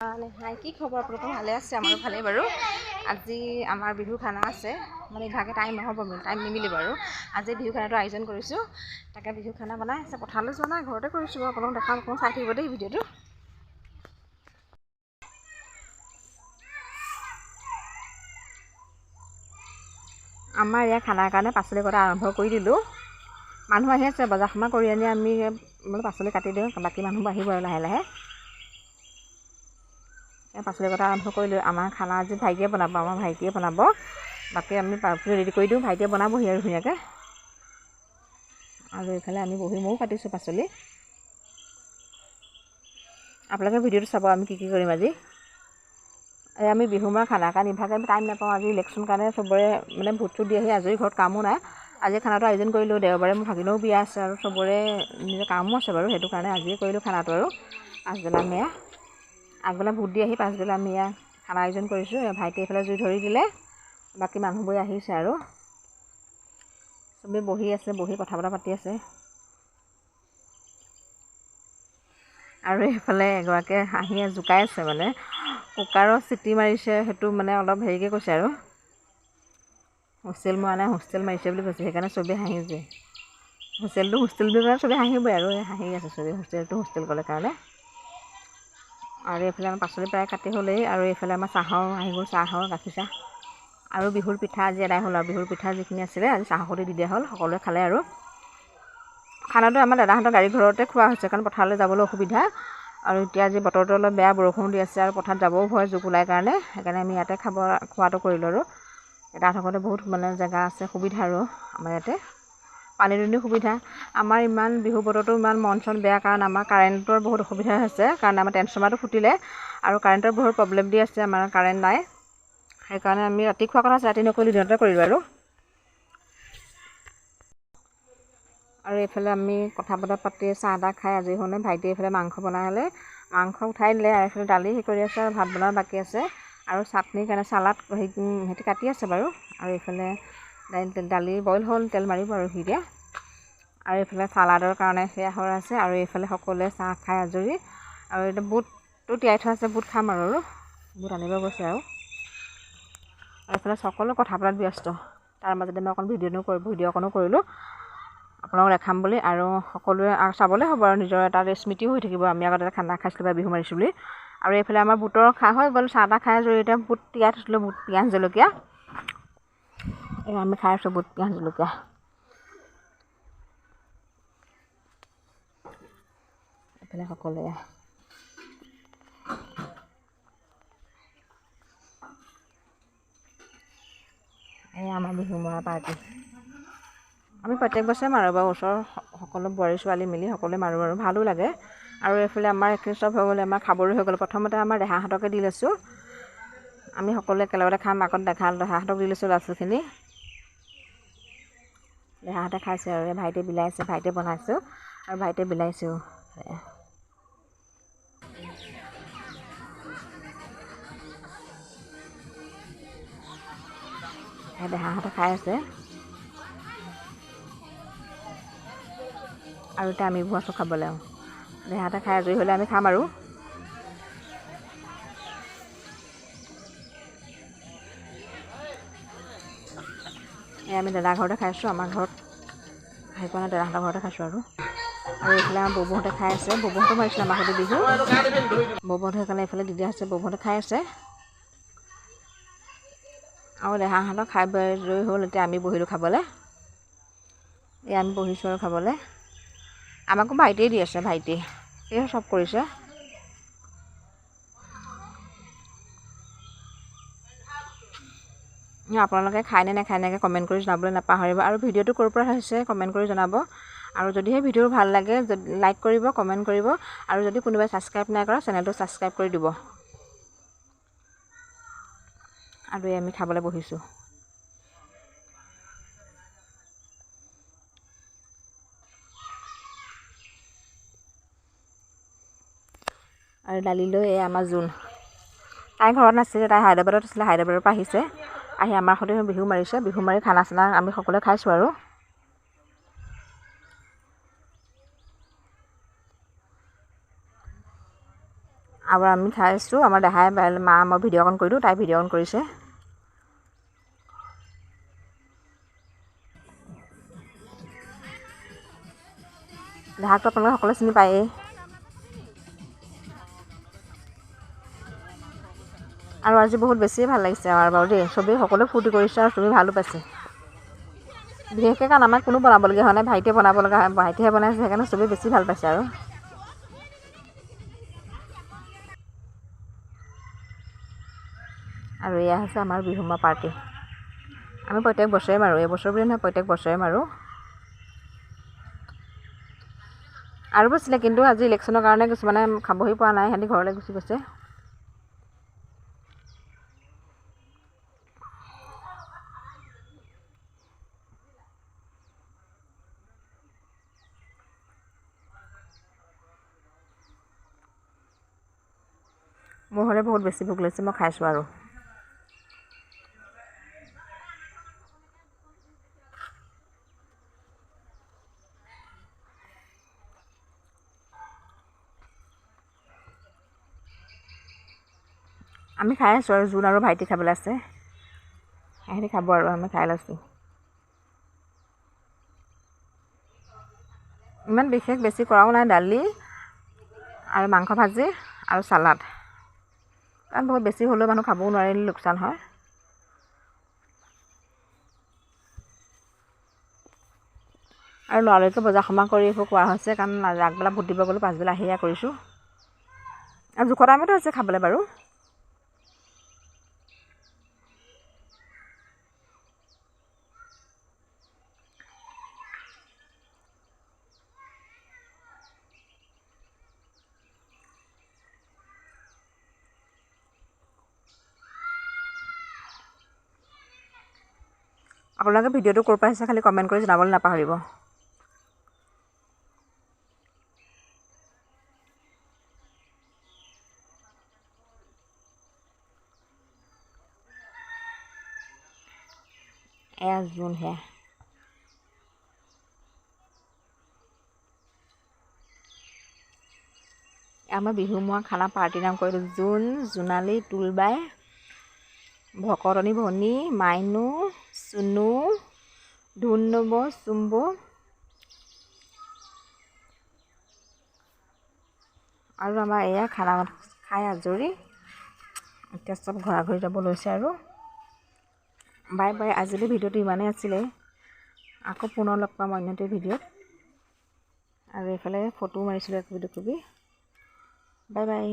মানে হাই কি খবৰ আপোনালোকৰ ভালে আছে আমাৰো ভালেই বাৰু। আজি আমাৰ বিহু খানা আছে। মানে ইভাগে টাইম নহ'ব টাইম নিমিলিব আৰু আজি বিহু খানাটো আয়োজন কৰিছোঁ। তাকে বিহু খানা বনাই আছে। পথাৰলৈ যোৱা নাই ঘৰতে কৰিছোঁ বাৰু। আপোনালোকক দেখাম অকণমান চাই থাকিব দেই ভিডিঅ'টো। আমাৰ ইয়াৰ খানাৰ কাৰণে পাচলি কটা আৰম্ভ কৰি দিলোঁ। মানুহ আহি আছে বজাৰ সমাৰ কৰি আনি আমি বোলো পাচলি কাটি দিওঁ। বাকী মানুহবোৰ আহিব আৰু লাহে লাহে। পাচলি কটা আৰম্ভ কৰিলোঁ। আমাৰ খানা আজি ভাইটিয়ে বনাব আমাৰ ভাইটিয়ে বনাব। বাকী আমি ৰেডি কৰি দিওঁ ভাইটিয়ে বনাবহি আৰু ধুনীয়াকৈ। আৰু এইফালে আমি বহি ময়ো কাটিছোঁ পাচলি। আপোনালোকে ভিডিঅ'টো চাব আমি কি কি কৰিম আজি। এই আমি বিহু মাৰ খানা কাৰণ ইভাগে আমি টাইম নাপাওঁ আজি ইলেকশ্যন কাৰণে চবৰে মানে ভোট চোট দি আহি আজৰি ঘৰত কামো নাই। আজি খানাটো আয়োজন কৰিলোঁ দেওবাৰে মোৰ ভাগিনৰো বিয়া আছে আৰু চবৰে নিজৰ কামো আছে বাৰু সেইটো কাৰণে আজিয়ে কৰিলোঁ খানাটো আৰু। পাছবেলা আমি এয়া আগবেলা ভোট দি আহি পাছবেলা আমি এয়া খানা আয়োজন কৰিছোঁ। ভাইটি এইফালে জুই ধৰি দিলে। বাকী মানুহবোৰ আহিছে আৰু। চবেই বহি আছে বহি কথা বতৰা পাতি আছে। আৰু এইফালে এগৰাকীয়ে হাঁহিয়ে জোকাই আছে মানে। কুকাৰৰ চিটি মাৰিছে সেইটো মানে অলপ হেৰিকৈ কৈছে আৰু। হুইচেল মৰা নাই হোষ্টেল মাৰিছে বুলি কৈছে। সেইকাৰণে চবেই হাঁহিছে। হোষ্টেলটো হোষ্টেল বুলি ক'লে চবেই হাঁহিবই আৰু। হাঁহি আছে চবেই। হোষ্টেলটো হোষ্টেল ক'লে কাৰণে। আৰু এইফালে আমাৰ পাচলি প্ৰায় কাটি হ'লেই আৰু এইফালে আমাৰ চাহৰ আহি গ'ল চাহৰ গাখীৰ চাহ। আৰু বিহুৰ পিঠা আজি এদাই হ'ল আৰু। বিহুৰ পিঠা যিখিনি আছিলে আজি চাহৰ সৈতে দি দিয়া হ'ল সকলোৱে খালে আৰু। খানাটো আমাৰ দাদাহঁতৰ গাড়ী ঘৰতে খোৱা হৈছে কাৰণ পথাৰলৈ যাবলৈ অসুবিধা। আৰু এতিয়া আজি বতৰটো অলপ বেয়া বৰষুণ দি আছে আৰু পথাৰত যাবও ভয় জোক ওলাই কাৰণে। সেইকাৰণে আমি ইয়াতে খাব খোৱাটো কৰিলোঁ আৰু। তাত থাকোঁতে বহুত মানে জেগা আছে সুবিধা আৰু আমাৰ ইয়াতে। পানী দুনি সুবিধা। আমাৰ ইমান বিহু বতৰটো ইমান মন চন বেয়া কাৰণ আমাৰ কাৰেণ্টৰ বহুত অসুবিধা হৈছে কাৰণ আমাৰ ট্ৰেন্সফৰ্মাৰটো ফুটিলে আৰু কাৰেণ্টৰ বহুত প্ৰব্লেম দি আছে আমাৰ কাৰেণ্ট নাই। সেইকাৰণে আমি ৰাতি খোৱা কথা ৰাতি নকৰিলোঁ দিনতে কৰিলোঁ আৰু। আৰু এইফালে আমি কথা বতৰা পাতি চাহ তাহ খাই আজৰি হওঁতে ভাইটি এইফালে মাংস বনাই হ'লে মাংস উঠাই দিলে আৰু এইফালে দালি হেৰি কৰি আছে আৰু ভাত বনোৱা বাকী আছে। আৰু চাটনিৰ কাৰণে চালাড সিহঁতি কাটি আছে বাৰু। আৰু এইফালে দালি বইল হ'ল তেল মাৰিব আৰু সি দিয়া। আৰু এইফালে চালাডৰ কাৰণে সেয়া হৈ আছে আৰু এইফালে সকলোৱে চাহ খাই আজৰি। আৰু এতিয়া বুটটো তিয়াই থোৱা আছে বুট খাম আৰু বুট আনিব গৈছে আৰু। এইফালে সকলো কথা পতাত ব্যস্ত। তাৰ মাজতে মই অকণ ভিডিঅ'নো কৰি ভিডিঅ' অকণো কৰিলোঁ। আপোনালোকক দেখাম বুলি আৰু সকলোৱে চাবলৈ হ'ব আৰু নিজৰ এটা স্মৃতিও হৈ থাকিব। আমি আগতে খানা খাইছিলোঁ বা বিহু মাৰিছোঁ বুলি। আৰু এইফালে আমাৰ বুটৰ খা হৈ গ'ল চাহ তাহ খাই জৰিয়তে বুট তিয়াই থৈছিলোঁ বুট পিঁয়াজ জলকীয়া। এই আমি খাই আছোঁ বুট পিঁয়াজ জলকীয়া। এইফালে সকলোৱে এই আমাৰ বিহু মৰা পাৰ্টি আমি প্ৰত্যেক বছৰে মাৰোঁ বাৰু ওচৰৰ সকলো বোৱাৰী ছোৱালী মিলি সকলোৱে মাৰোঁ আৰু ভালো লাগে আৰু এইফালে আমাৰ এইখিনি চব হৈ গ'লে আমাৰ খাবৰো হৈ গ'ল প্ৰথমতে আমাৰ দেহাহঁতকে দি লৈছোঁ আমি সকলোৱে একেলগতে খাম আগত দেখা দেহাহঁতক দি লৈছোঁ ছোৱালীখিনি দেহাহঁতে খাইছে আৰু ভাইটিয়ে বিলাইছে ভাইটিয়ে বনাইছোঁ আৰু ভাইটিয়ে বিলাইছোঁ দেহাহঁতে খাই আছে। আৰু এতিয়া আমিবোৰ আছোঁ খাবলৈ আৰু দেহাহঁতে খাই আজৰি হ'লে আমি খাম আৰু। এই আমি দাদাৰ ঘৰতে খাইছোঁ, আমাৰ ঘৰত আহি পোৱা নাই, দাদাহঁতৰ ঘৰতে খাইছোঁ আৰু। আৰু এইফালে আমাৰ ববুহঁতে খাই আছে। ববুহঁতো মাৰিছিলে আমাৰ সৈতে বিহু। ববুহঁতে সেইকাৰণে এইফালে দি দিয়া হৈছে ববুহঁতে খাই আছে। আৰু দেহাহঁতক খাই বৈ ৰৈ হ'ল এতিয়া আমি বহিলোঁ খাবলৈ। এই আমি বহিছোঁ আৰু খাবলৈ। আমাকো ভাইটিয়ে দি আছে ভাইটি। সেয়ে চব কৰিছে। আপোনালোকে খায়নে নাখায় এনেকৈ কমেণ্ট কৰি জনাবলৈ নাপাহৰিব। আৰু ভিডিঅ'টো ক'ৰ পৰা হৈছে কমেণ্ট কৰি জনাব। আৰু যদিহে ভিডিঅ' ভাল লাগে লাইক কৰিব কমেণ্ট কৰিব। আৰু যদি কোনোবাই ছাবস্ক্ৰাইব নাই কৰা চেনেলটো ছাবস্ক্ৰাইব কৰি দিব। এই আমি খাবলৈ বহিছোঁ। আৰু দালি লৈ এই আমাৰ জোন। তাই ঘৰত নাছিলে তাই হায়দৰাবাদত আছিলে হায়দৰাবাদৰ পৰা আহিছে। আহি আমাৰ সৈতে বিহু মাৰিছে বিহু মাৰি খানা চানা আমি সকলোৱে খাইছোঁ আৰু। আৰু আমি খাই আছোঁ আমাৰ দেহাই মা মই ভিডিঅ' অকণ কৰি দিওঁ তাই ভিডিঅ' অন কৰিছে। দেহাকতো আপোনালোকে সকলোৱে চিনি পায়েই। আৰু আজি বহুত বেছিয়ে ভাল লাগিছে আমাৰ বাৰু দেই। চবেই সকলোৱে ফূৰ্তি কৰিছে আৰু চবেই ভালো পাইছে। বিশেষকৈ কাৰণ আমাক কোনো বনাবলগীয়া হোৱা নাই ভাইটিয়ে বনাব লগা হয় ভাইটিহে বনাইছে সেইকাৰণে চবেই বেছি ভাল পাইছে আৰু। আৰু এয়া হৈছে আমাৰ বিহুমা পাৰ্টি। আমি প্ৰত্যেক বছৰে মাৰোঁ এইবছৰ বুলি নহয় প্ৰত্যেক বছৰে মাৰোঁ। আৰু গৈছিলে কিন্তু আজি ইলেকশ্যনৰ কাৰণে কিছুমানে খাবহি পৰা নাই সিহঁতি ঘৰলৈ গুচি গৈছে। মোৰ হ'লে বহুত বেছি ভোক লাগিছে মই খাইছোঁ আৰু। আমি খাই আছোঁ আৰু জোন আৰু ভাইটি খাবলৈ আছে। সিহঁতি খাব আৰু আমি খাই লৈছোঁ। ইমান বিশেষ বেছি কৰাও নাই দালি আৰু মাংস ভাজি আৰু চালাড। কাৰণ বহুত বেছি হ'লেও মানুহ খাবও নোৱাৰিলে লোকচান হয়। আৰু লৰালৰিকৈ বজাৰ সমাৰ কৰি এইবোৰ কৰা হৈছে কাৰণ আগবেলা ভোট দিব গ'লোঁ পাছবেলা আহিয়ে কৰিছোঁ। আৰু জোখৰ টাইমতে হৈছে খাবলৈ বাৰু। আপোনালোকে ভিডিঅ'টো ক'ৰ পৰা আহিছে খালি কমেণ্ট কৰি জনাবলৈ নাপাহৰিব। এয়া জোন সেয়া। আমাৰ বিহু মোৱা খানা পাৰ্টিৰ নাম কৰিলোঁ জোন জোনালী তুলবাই ভকতনী ভনী মাইনু চুনু ধুন নব চুম্বু। আৰু আমাৰ এয়া খানা খাই আজৰি। এতিয়া চব ঘৰা ঘৰি যাব লৈছে আৰু। বাই বাই আজিলৈ ভিডিঅ'টো ইমানেই আছিলে। আকৌ পুনৰ লগ পাম অন্য এটা ভিডিঅ'ত। আৰু এইফালে ফটো মাৰিছিলোঁ একপি দুকপি বাই বাই।